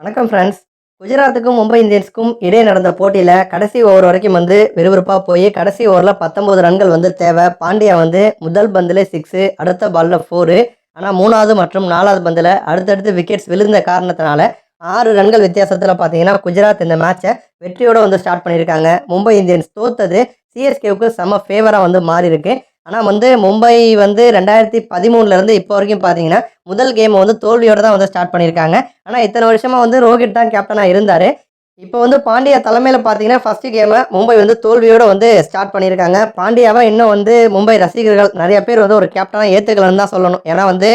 வணக்கம் ஃப்ரெண்ட்ஸ் குஜராத்துக்கும் மும்பை இந்தியன்ஸ்க்கும் இடையே நடந்த போட்டியில் கடைசி ஓவர் வரைக்கும் வந்து விறுவிறுப்பாக போய் கடைசி ஓவரில் பத்தொம்போது ரன்கள் வந்து தேவை. பாண்டியா வந்து முதல் பந்தில் சிக்ஸு அடுத்த பாலில் ஃபோரு ஆனால் மூணாவது மற்றும் நாலாவது பந்தில் அடுத்தடுத்து விக்கெட்ஸ் விழுந்த காரணத்தினால ஆறு ரன்கள் வித்தியாசத்தில் பார்த்தீங்கன்னா குஜராத் இந்த மேட்சை வெற்றியோட வந்து ஸ்டார்ட் பண்ணியிருக்காங்க. மும்பை இந்தியன்ஸ் தோத்தது சிஎஸ்கேவுக்கு செம்ம ஃபேவராக வந்து மாறிருக்கு ஆனால் வந்து மும்பை வந்து ரெண்டாயிரத்தி பதிமூணுலேருந்து இப்போ வரைக்கும் பார்த்தீங்கன்னா முதல் கேமை வந்து தோல்வியோடு தான் வந்து ஸ்டார்ட் பண்ணியிருக்காங்க ஆனால் இத்தனை வருஷமாக வந்து ரோஹித் தான் கேப்டனாக இருந்தார். இப்போ வந்து பாண்டியா தலைமையில் பார்த்தீங்கன்னா ஃபஸ்ட்டு கேமை மும்பை வந்து தோல்வியோடு வந்து ஸ்டார்ட் பண்ணியிருக்காங்க பாண்டியாவை இன்னும் வந்து மும்பை ரசிகர்கள் நிறைய பேர் வந்து ஒரு கேப்டனாக ஏற்றுக்கலன்னு தான் சொல்லணும். ஏன்னா வந்து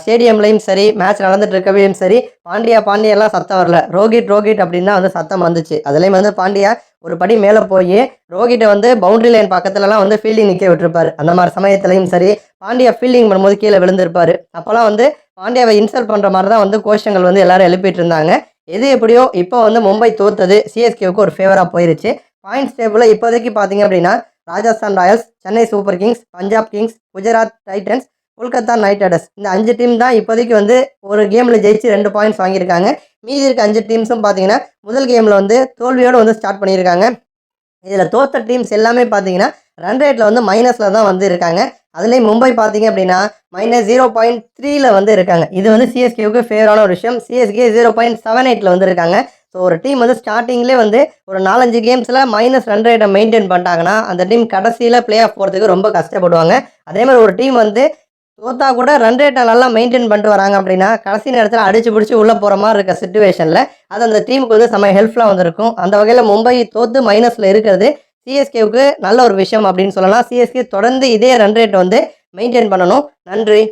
ஸ்டேடியம்லையும் சரி மேட்ச் நடந்துட்டு இருக்கவையும் சரி பாண்டியா பாண்டியெல்லாம் சத்தம் வரல. ரோஹித் ரோஹித் அப்படின்னு தான் வந்து சத்தம் வந்துச்சு. அதுலேயும் வந்து பாண்டியா ஒரு படி மேலே போய் ரோஹிட்டை வந்து பவுண்டரி லைன் பக்கத்துலலாம் வந்து ஃபீல்டிங் நிற்க விட்டுருப்பாரு. அந்த மாதிரி சமயத்துலையும் சரி பாண்டியா ஃபீல்டிங் பண்ணும்போது கீழே விழுந்திருப்பார். அப்போல்லாம் வந்து பாண்டியாவை இன்சல்ட் பண்ணுற மாதிரி தான் வந்து கோஷங்கள் வந்து எல்லாரும் எழுப்பிட்டு இருந்தாங்க. எது எப்படியோ இப்போ வந்து மும்பை தோத்தது சிஎஸ்கேவுக்கு ஒரு ஃபேவராக போயிருச்சு. பாயிண்ட்ஸ் டேபிளில் இப்போதைக்கு பார்த்தீங்க அப்படின்னா Rajasthan Royals Chennai Super Kings Punjab Kings Gujarat Titans Kolkata Knight Riders இந்த அஞ்சு டீம் தான் இப்போதைக்கு வந்து ஒரு கேமில் ஜெயிச்சு ரெண்டு பாயிண்ட்ஸ் வாங்கியிருக்காங்க. மீதி இருக்க அஞ்சு டீம்ஸும் பார்த்தீங்கன்னா முதல் கேமில் வந்து தோல்வியோடு வந்து ஸ்டார்ட் பண்ணியிருக்காங்க. இதில் தோத்த டீம்ஸ் எல்லாமே பார்த்தீங்கன்னா ரன் ரேட்டில் வந்து மைனஸில் தான் வந்து இருக்காங்க. அதுலேயும் மும்பை பார்த்தீங்க அப்படின்னா மைனஸ் ஜீரோ பாயிண்ட் த்ரீல வந்து இருக்காங்க. இது வந்து சிஎஸ்கேவுக்கு ஃபேவரான ஒரு விஷயம். சிஎஸ்கே ஜீரோ பாயிண்ட் செவன் எயிட்டில் வந்து இருக்காங்க. ஸோ ஒரு டீம் வந்து ஸ்டார்டிங்லேயே வந்து ஒரு நாலஞ்சு கேம்ஸில் மைனஸ் ரன் ரேட்டை மெயின்டைன் பண்ணிட்டாங்கன்னா அந்த டீம் கடைசியில் ப்ளே ஆஃப் போகிறதுக்கு ரொம்ப கஷ்டப்படுவாங்க. அதே மாதிரி ஒரு டீம் வந்து தோத்தா கூட ரன் ரேட்டை நல்லா மெயின்டைன் பண்ணிட்டு வராங்க அப்படின்னா கடைசி நேரத்தில் அடிச்சு பிடிச்சி உள்ளே போகிற மாதிரி இருக்க சுச்சுவேஷனில் அது அந்த டீமுக்கு வந்து செம்ம ஹெல்ப்ஃபுல்லாக வந்திருக்கும். அந்த வகையில் மும்பை தோத்து மைனஸில் இருக்கிறது சிஎஸ்கேவுக்கு நல்ல ஒரு விஷயம் அப்படின்னு சொல்லலாம். சிஎஸ்கே தொடர்ந்து இதே ரன் ரேட் வந்து மெயின்டைன் பண்ணணும். நன்றி.